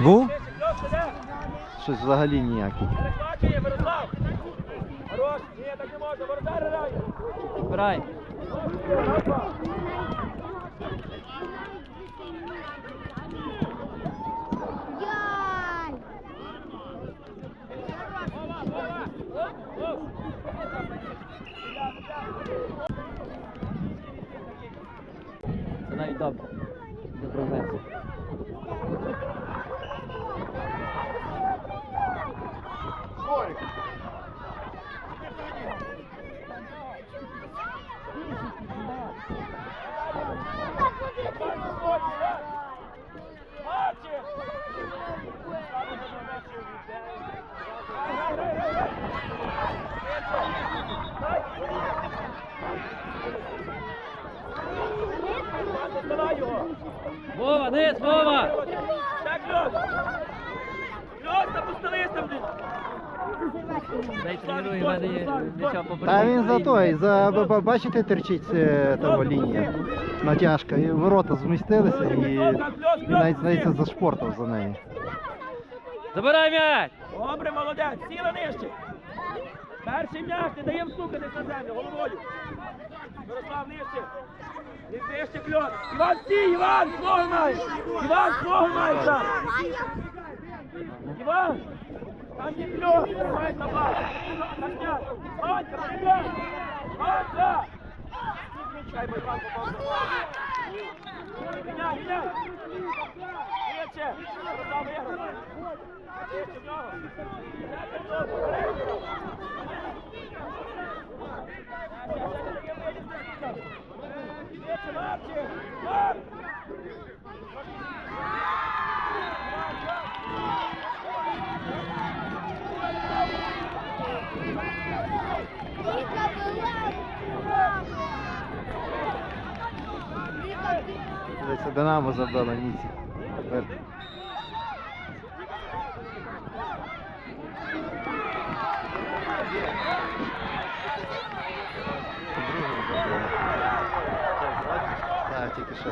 Був? Щось взагалі ніякий. Хорош. Ні, так не можна. Воротар грає. Збирай. Це навіть добре. Не Вова, низ, Вова! Так. Льох, запустились там. блін. Дай тренує, в мене є м'яча по Та він за той, за б- б- бачите, терчить е, того лінія. Натяжка. І ворота змістилися і він навіть здається зашпортав за неї. Забирай м'яч! Добре, молодець, сіла нижче. Перший м'яч, не даємо стукатись на землю, головою. Мирослав нижче. Він вище кльон. Іван, стій, Іван, свого маєш. Іван, свого маєш зараз. Іван, там є кльон, тримай на бас. Настя, Ванька, привіт. Ванька. Чекай, бо Іван попав. Міняй, міняй. Швидше. Мирослав виграв. Швидше в нього. Здається, Динамо забило Ніці. Тепер другу забило. Так, тільки що.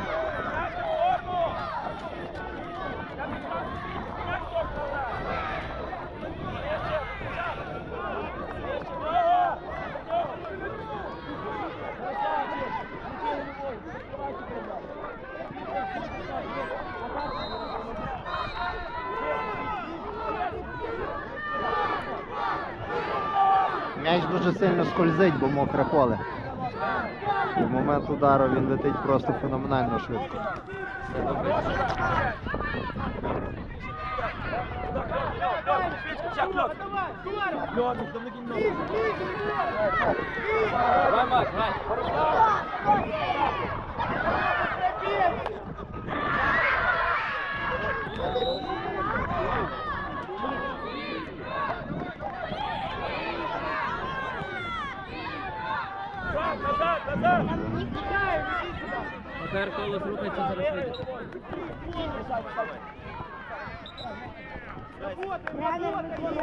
М'яч дуже сильно скользить, бо мокре поле. І в момент удару він летить просто феноменально швидко. Давай, Марк, грай! Тепер колос рухається зараз вийде. Грали сильно.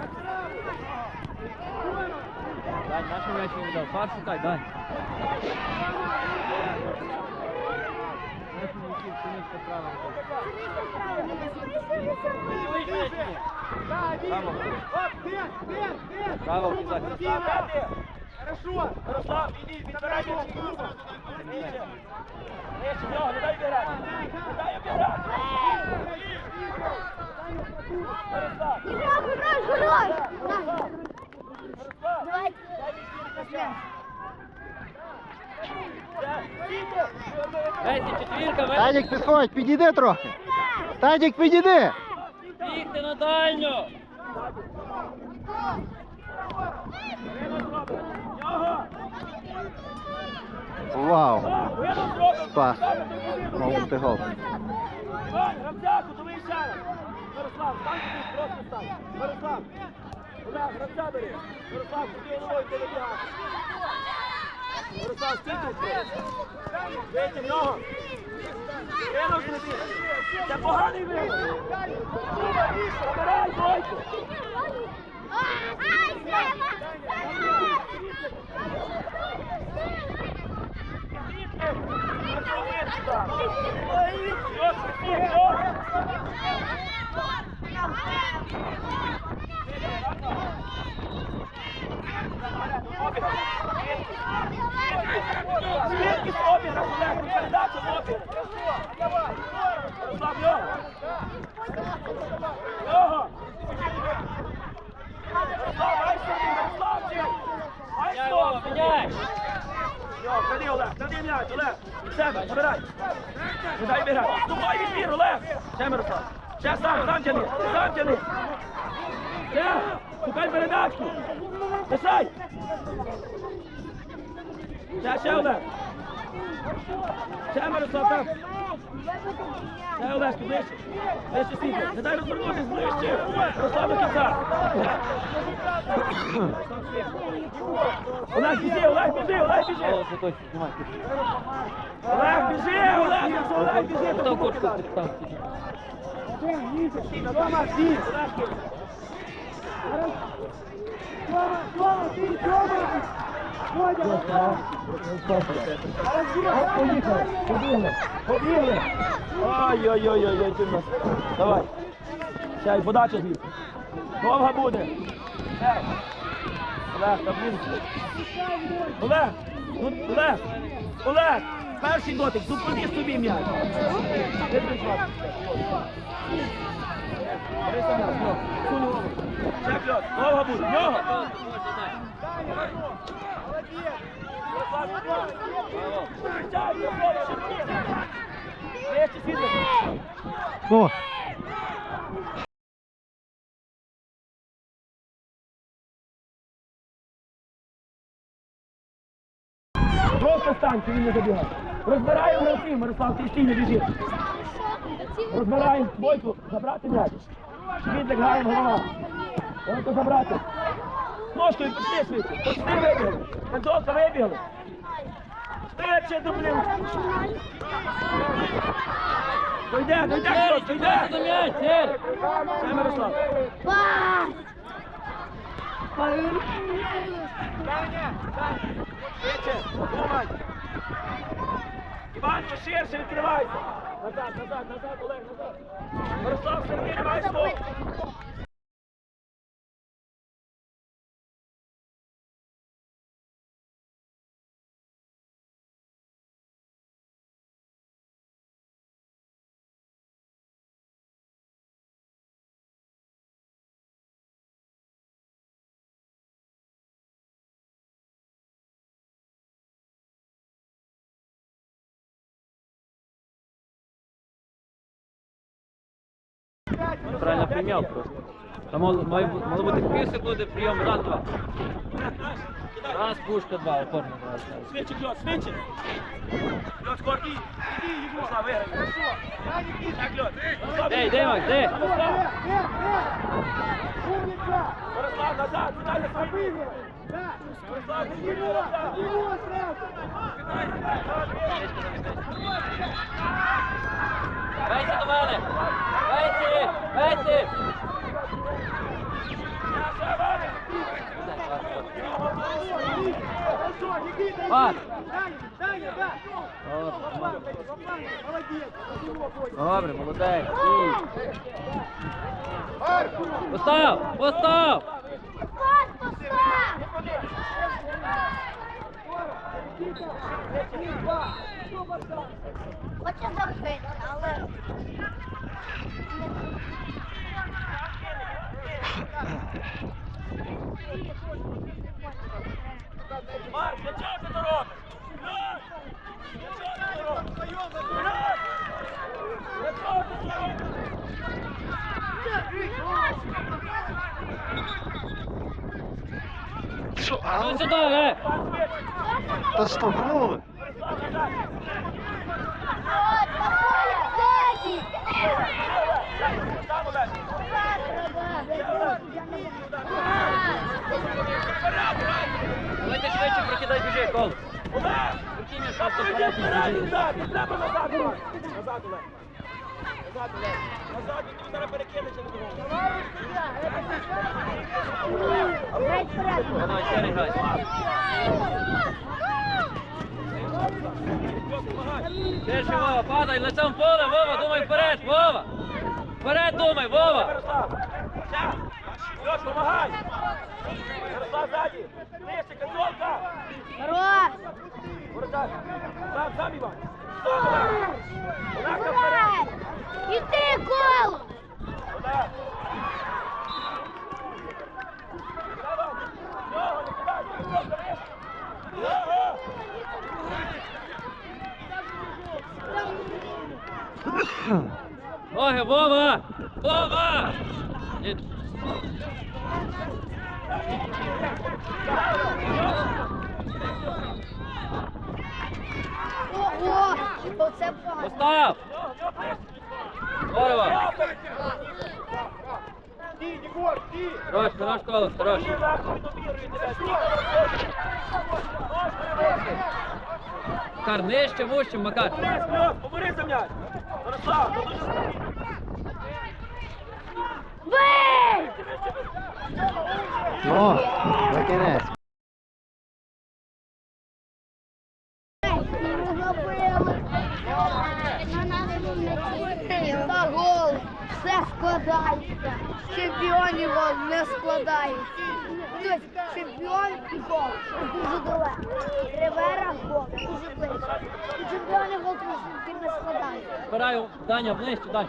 Десь три Дань, нашому м'ячу не дав. Пар шукай, Дань. Нашому м'ячу, синичка справа. Право, кузак. Хорошо! Мирослав, іди, підбирай м'яч. Нижче. Нижче, не дай обіграти. Не дай обіграти. Тадік, підходь, підійди трохи. Тадік, підійди. бігте на дальню! Вау. Спас. Мовити гол. Іван, Рамзяку, то раз. Мирослав, стань тут, просто стань. Мирослав. Олег, Рамзя бери. Мирослав, куди головою ти вибігати. Мирослав, стій тут. Вийти в нього. Кинув зробити. Це поганий вихід. Забирай, двойку. Ай, Сева! Звідки обіграш, Олег? Ну, Передача в обіграш. Руслан, його. Його. Руслан, ай собі, Русланчик. Ай Його, стоп. Йо, клади, Олег, клади м'яч, Олег. Від себе, забирай. Дай бігати. Ступай відбір, Олег. Ще Мирослав. Ще сам, сам тяни, сам тяни. Ще, шукай передачку. Писай. Ще, ще, Олег. Ще, Мирослав, там. Ще, Олег, ближче. Ближче світло. Не дай розвернутися, ближче. Мирослав до кінця. Олег, біжи, Олег, біжи, Олег, біжи. О, це точно, знімай. Олег, біжи, Олег, я кажу, Олег, біжи. Дома, стій. Побігли. Ой-ой-ой-ой, ти в нас. Давай. Чай, подача звідси. Довга буде. Олег. Олег. Олег, Олег, Олег, перший дотик, зупини собі м'яч. Де ти звати? Дивися м'яч, ну, Просто стань, чи він не забігає. Розбираємо гравців, Мирослав, ти стій не біжи. Розбираємо бойку, забрати м'яч. Відлик граємо голова. Бойку забрати. Ножкою пішли світло. Почти вибігли. Концовка вибігли. Швидше, дублю. Дойде, дойде, хтось, дойде. До м'яч, Іван, ширше відкривайся. Назад, назад, назад, Олег, назад. Мирослав, Сергій, май стоп. Прийняв просто. Там мало, мало бути пів секунди прийом, раз, два. Раз, пушка, два, опорно, раз. Швидше, Кльот, швидше. Кльот, іди, іди, Мирослав, виграй. Так. Мирослав, Де, де, Макс, де? Мирослав, назад, сідай на свої. Мирослав, іди, назад. Вейся до мене! Вейси! Вейси! Пас! Добре, молодець. Стій. Постав! Постав! Постав! Хоче забити, але... Марк, для чого ти то робиш? Для чого ти то робиш? Для чого ти то робиш? що, А ну а? сюди, е! Та штовхнули. Ззаді! Там, Олег. Давайте швидше прокидай біжи, кол. Треба назад. Ширше, Вова, падай, лицем поле, Вова, думай вперед, Вова! Вперед думай, Вова! Час! Помагай! Ярослав ззаді! Нижче! Хорош. Воротар! Сам, сам, Іван! Стоп, Олег! Олег, там вперед! Вперед. Іди, гол. Олег! Давай! Ногу, не кидай! Концовка, нижче! Ногу! Ноги, Вова! Вова! Ні. Постав! Здорово! Хорош, хорош, колос, хорош. Макар, нижче, вужче, Макар. Поморись, за м'яч! Ярослав, дуже Бий. О, на кінець. Та гол, все складається. Чемпіонів не складається. Тобто чемпіон і гол дуже далеко. Ривера гол дуже близько. І чемпіонів гол не складається. Збираю, Даня, ближче, Дань.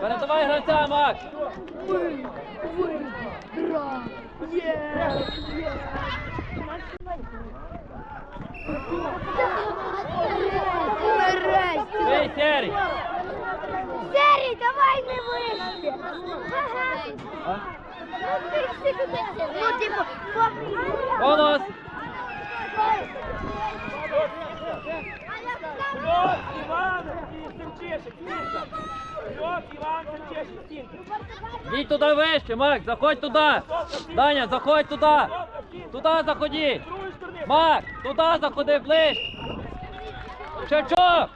Передавай гравця, Макс. Ви, ви, гра, є, є. Нарешті. Бей, Серій. Давай не вище. Ну, типу, Голос. Льох, Іван Семчешик, стінка! Іван, Семчешик, стінка! Йдіть туди вище, Макс, заходь туди. Даня, заходь туди. Туди заходи. Макс, туди заходи ближче. Шевчук,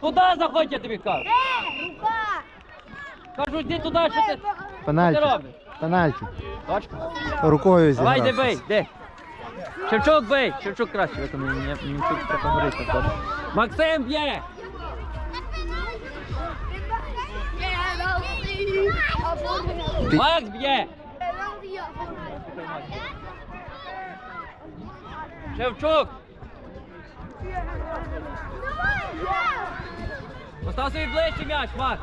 туди заходь, я тобі кажу. Е, рука. Кажу, йди туди, що ти, що ти Пенальті. робиш? Пенальті. Точка. Рукою Давай, йди зіграв. бей, де? Шевчук бей, Шевчук краще, ви мені мені тут горить добре. Максим б'є! Макс б'є! Шевчук! Постав собі ближче м'яч, Макс!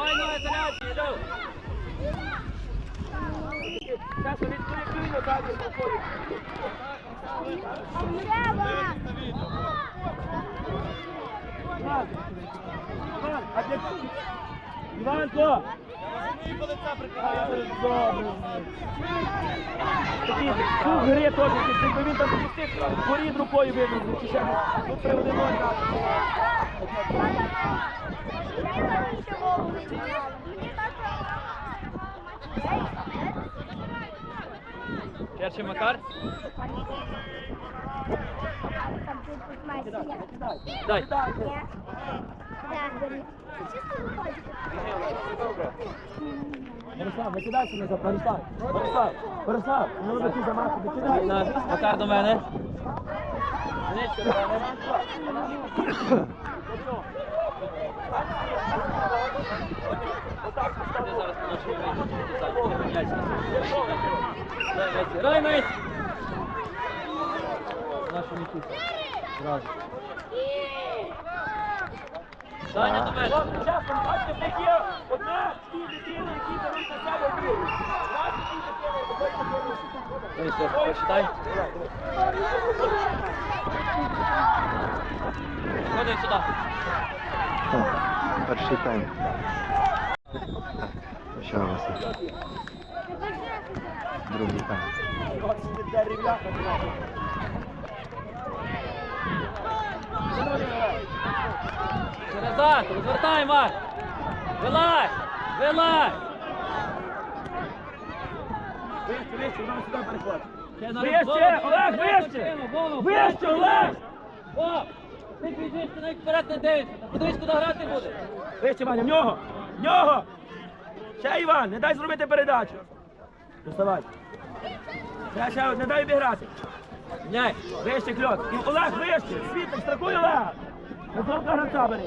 Давай ноги йду! Зараз відкрий назад, спокійно. Іван, Іван, а для Іванко! Добре. Тут гри теж, якби він там спустив, горід рукою вивезли, чи ще не- тут приведе ноль. Перший Макар. Дай. Ярослав, викидайся назад, Ярослав. Ярослав, Ярослав, не роби ті замахи, викидай. На, Макар до мене. Нижче до мене. Ти зараз поношу вийти. Дай Месsi. Грай Месsi! Нашу м'ячу. Зразу. Даня до мене. Хлопці, бачите, в них є одна дві дитини, які беруть на себе віру. Бачите, дві дитини, такої дитини. Дай ще, почитай. Ходимо сюди. Перший тайм. Почалося. Другий бачите. Назад, розвертай, Марк. Вилазь, вилазь. Вище, вище, вона сюди переходить. Ще на Вище, Олег, вище! Вище. Олег! О, ти біжиш, ти навіть вперед не дивишся. Подивись, куди грати буде. Вище, Ваня, в нього! В нього! Ще Іван, не дай зробити передачу. Доставай. Ще, ще, не дай обіграти. Міняй. Вище кльот. І Олег, вище! Світик, страхуй Олега! Контролка гравця бери.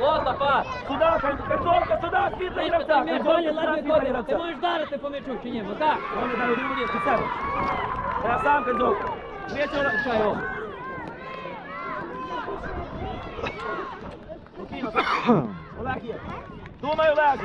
О, пас. Сюди, контролка, сюди, світлий Ти гравця. сюди, світлий Ти можеш вдарити по м'ячу чи ні? Ну так. Ваня, дай один один, себе. Треба сам контролка. Вище, Олег. Чай його. Спокійно, Олег є. Думай, Олег.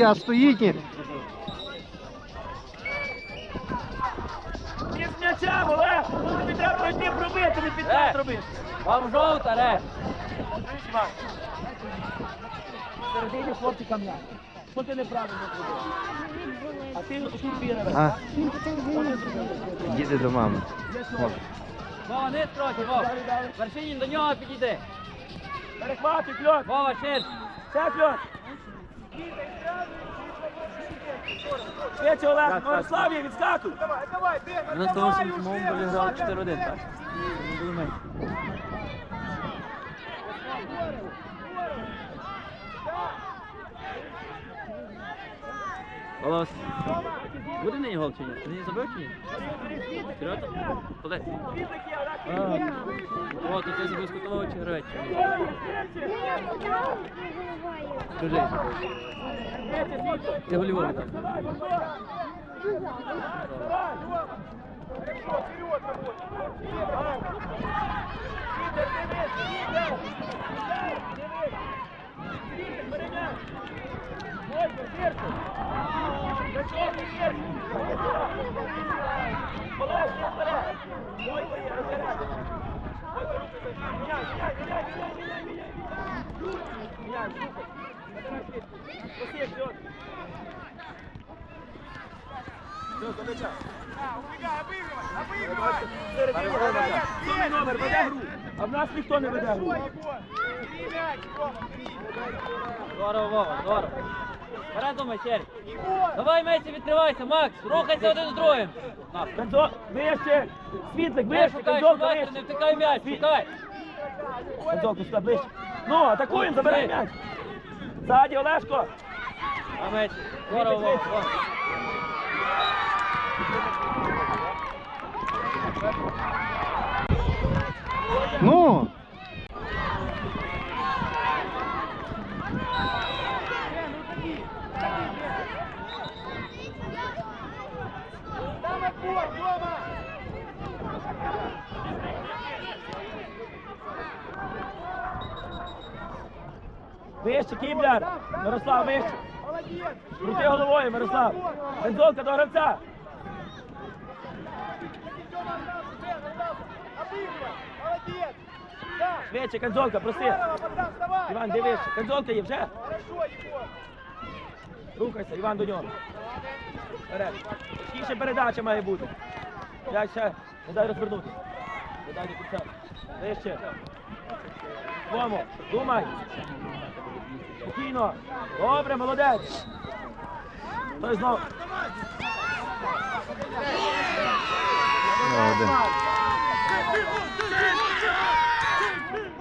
Суддя стоїть. і- Ти з м'ячем, Олег. Тобі треба пройти пробити, не під Е. робити. Вам жовта, ре. Середині хлопчика м'яч. Що ти неправильно зробив? А ти тут вірив. А, їде до мами. Вова, не трохи, Вова. Вершинін до нього підійди. Перехватуй, кльот. Вова, ширше. Ще кльот. Швидше, Олег. Мирослав Давай, давай, Ми на тому самому полі грали 4-1, так? Було менше. Волос. Буде нині гол чи ні? Ти не забив чи ні? Серйозно? Куди? О, тут я забив з кутового чи гравець. Скажи. Ти там. Сьомий номер веде гру, а в нас ніхто не веде гру. Здорово, Вова, здорово. Думай, Черь. Давай, Месі, відкривайся, Макс. Рухайся один з другим. На. Вище, світлик, вище, шукай, вище. не втикай м'яч, шукай. Конзолка сюди ближче. Ну, атакуємо, забирай м'яч. Ззаді, Олешко. А Месі, здорово, Вова. Вова. Ну, Вище, кібляр. Мирослав, вище. Крути головою, Мирослав. Конзолка до гравця. Швидше, конзолка, проси. Іван, дивись, конзолка є вже. Рухайся, Іван до нього. Вперед. Передача має бути. Я ще, не дай розвернути. Не дай до кінця. Вище. Твому, думай. Спокійно. Добре, молодець. Той.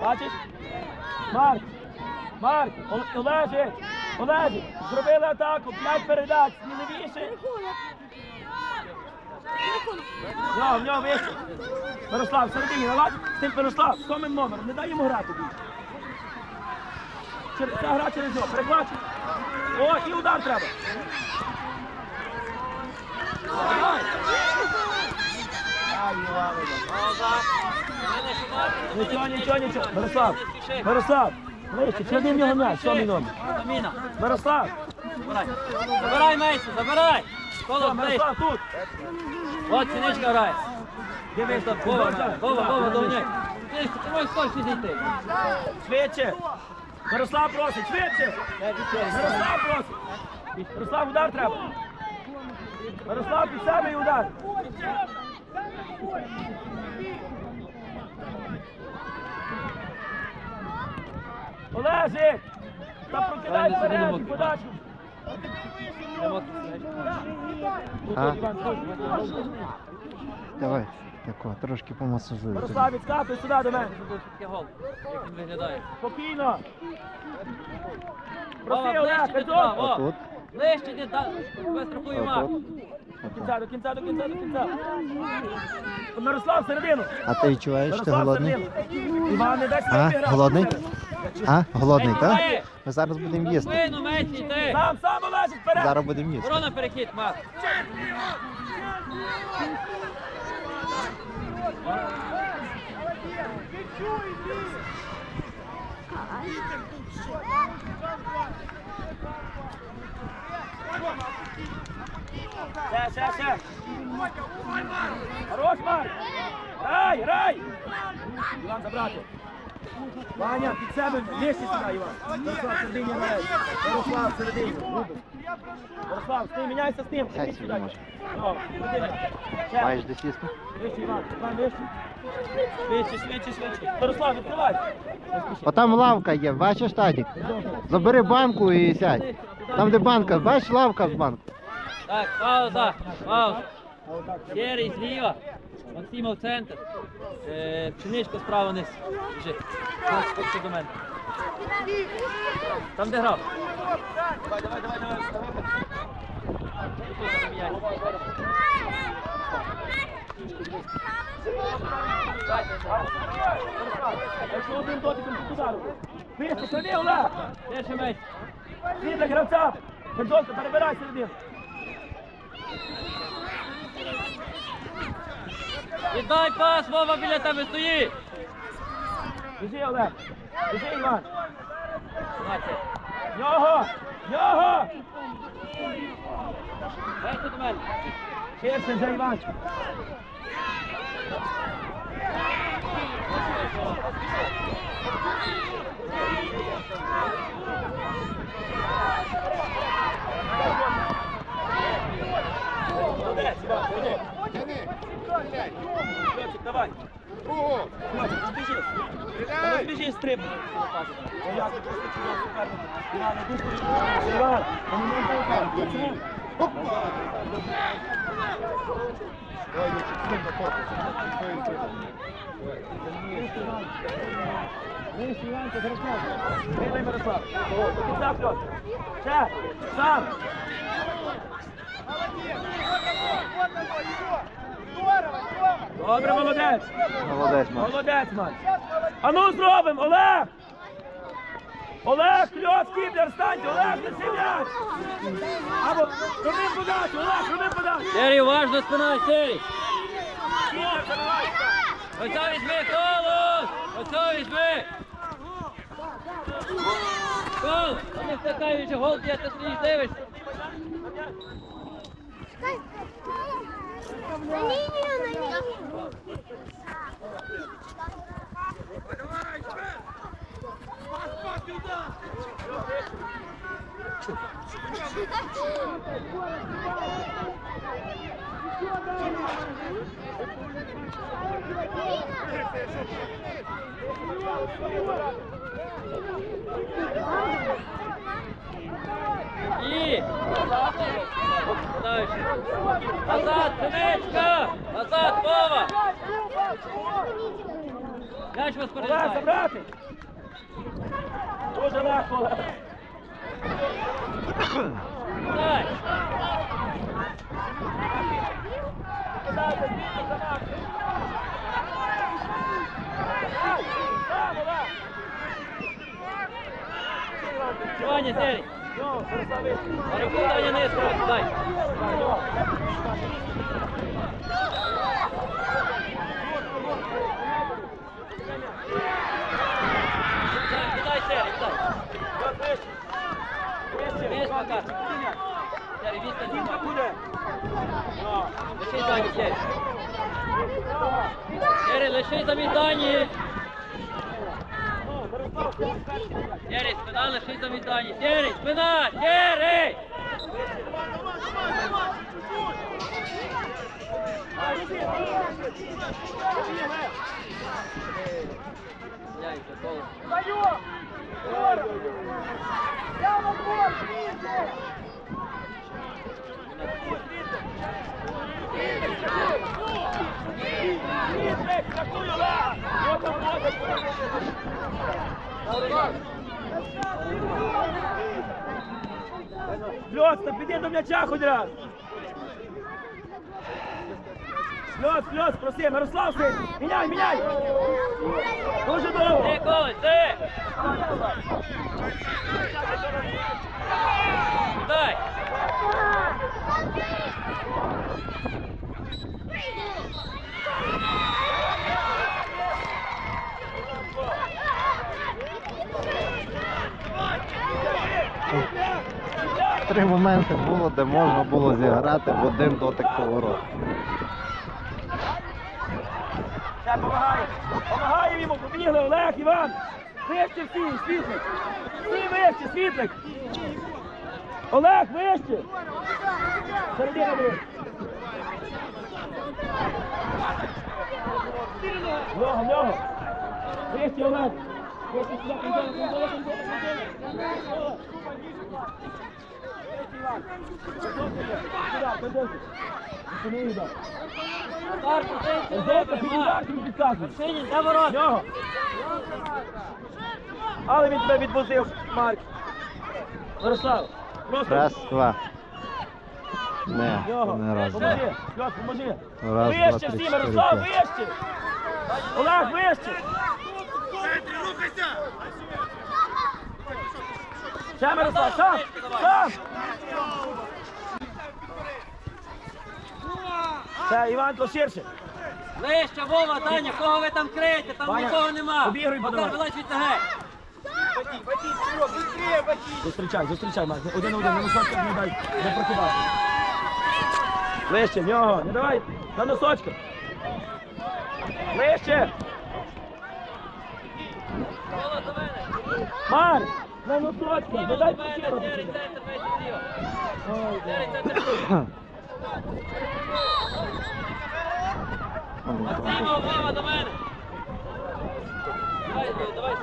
Бачиш? Марк! Марк! О- Олежик! Олежик! Зробили атаку, п'ять передач, сміливіше. Нього, в нього вище. Мирослав, середині, давай. З тим Мирослав, з томим номером, не дай йому грати більше. Ця гра через нього. Перехват. О, і удар треба. Нічого, нічого, нічого. Мирослав. Мирослав. Ближче, чи один його м'яч, сьомий номер. Мирослав. Забирай. Забирай, Мейсі, забирай. Коло Мирослав тут. От синичка грає. Дивись, Вова, Вова, Вова, до них. Ти можеш точно зійти. Швидше. Мирослав просить, швидше. Мирослав просить. Мирослав, удар треба. Мирослав, під себе і удар. Олежик! Та прокидай вперед, подачу. Давай, тако, трошки помасажую. Мирослав, відскакуй сюди до мене. Як він виглядає. Спокійно. Проси, Олег, Петро. Отут, Ближче, йди, та- без страхує Марк. До кінця, до кінця, до кінця, до кінця. Мирослав, всередину. А ти відчуваєш, ти Мирослав, голодний? Іван, не дай А, грати. голодний? А, голодний, так? Ми зараз будемо їсти. Спину, Мейсі, йди. Сам, сам, Олежик, вперед. Зараз будемо їсти. Ворона перехід, Марк. Ще, ще, ще. Хорош, Марк. Грай, грай. Іван, забрати. Ваня, під себе, нижче Іван. Ярослав, з тим. Вище, Іван, Іван, вище. Швидше, швидше, швидше. Ярослав, відкривай. Не спіши. Отам лавка є, бачиш, Тадік? Забери банку і сядь. Там, де банка, бачиш лавка з банку. Так, пауза, пауза. Сірий зліва, Максима в центр. Е, Пшеничка справа вниз. Біжи. Ось, ось до мене. Там де грав. Давай, давай, давай, давай. Якщо один дотиком. Вище, сиди, Олег. Перший меч. Світ гравця. Бензонка, перебирай середину. Віддай пас, Вова біля тебе стоїть. Біжи, Олег. Біжи, Іван. Його! Його! дайте до мене. Ширше вже, Іван. Молодець, Іван, молодець. Хлопчик, давай. Хлопчик, збіжи. Та не збіжи, можна Мирослав. Кінця, Ще, сам. Добре, молодець. Молодець, Маш. Молодець, Мать. А ну зробимо, Олег! Олег, Кльос, Кіблер, станьте, Олег, неси м'яч! Або, роби подачу, Олег, роби подачу! Сірий, уважно спина, Сірий. Кіблер, забивайся! Оця візьми, колос! Оця візьми! Гол! А не втикаючи гол, я ти стоїш дивишся. На лінію, на лінію. І! Назад, Синичка! Назад, Вова! М'яч вас Олег, передає. забрати! Дуже легко, Олег! Дай! Подайте, звідти, за нас! Кидай, Сері, кидай. Весь Макар. Сері, весь тоді. Лиши Дані, Сері. Сері, лиши за Дані. Сері, спина, лиши за Дані. Сері, спина, Сері! Давай, давай, давай! іди. Іди, Лев. Яйця, коло. Даю! Я на двор, звідси! Звідси, трактую, Олег! От там може. Льоц, та піди до м'яча хоч раз! Льоц, Льоц, проси, Мирослав, син! Міняй, міняй! Дуже довго! Ти, ти! Дай! Три моменти було, де можна було зіграти в один дотик повороту. Ще помагає. Помагає йому, побігли, Олег, Іван. Вище всі, світлик. Всі вище, світлик. Олег, вище. Середина буде. Нього, нього. Вище, Олег. Вище сюди, контроль, контроль, контроль. Вище, Іван. Сюди, контроль. Нього. Але він тебе відвозив, Марк. Мирослав, просто Раз, два. Не, не раз, два. Поможи, Льош, поможи. Раз, вище два, три, чотири, Мирослав, п'ять. вище. Олег, вище. Ще, Мирослав, сам, сам. Ще, Іванко, ширше. Ближче, Вова, Даня, кого ви там криєте? Там Ваня, нікого нема. обігруй, Макар, подавай. вилазь від ноги. Зустрічай, зустрічай, Марк. Один на один, на носочках не дай, не прокидати. Ближче, в нього, не давай, на носочках. До мене. Марк, на носочках, не дай До мене, прокидати. Сєрій, центр, фейс вліво. Ой, центр. Максимо, Вова, до мене. Давай, давай.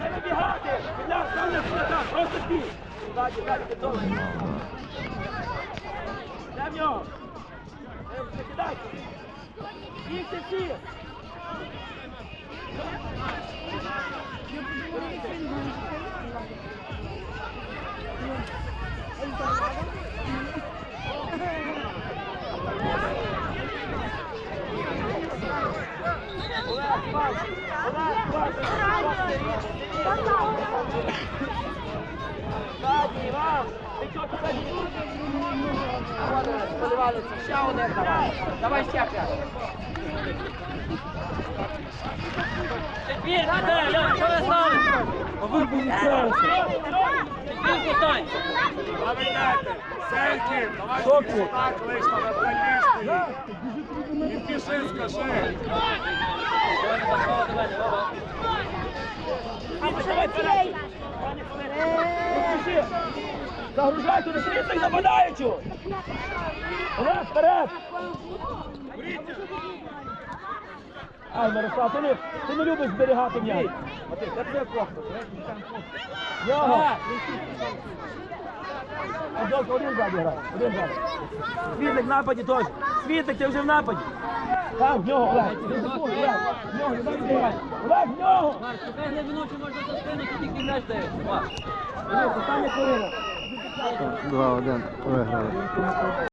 Не вибігати! Підляг, стань на кулака, просто стій! Ззаді, ззаді, ти добре. Де в нього? Е, Закидайся! Бігте всі! Олег, Іван! Давай. Давай ще п'ять. Четвір, де, Льоня, що ви стали? А ви були перші! Четвірку стань. Що тут? Кого до мене, Вова? Давай, вперед! Поспіши! Загружай туди світлих нападаючу! Олег, вперед! Ай, Мирослав, ти не, ти не любиш зберігати м'яч. Його! Адолка, один ззаді грає, один ззаді. Світлик в нападі теж. Світлик, ти вже в нападі. Там, в нього, Олег. В нього, не дай зберігати. Олег, в нього! Марк, шукай глибину, чи можна за спину, ти тільки м'яч даєш. Олег, остання хвилина. Два, один, виграли.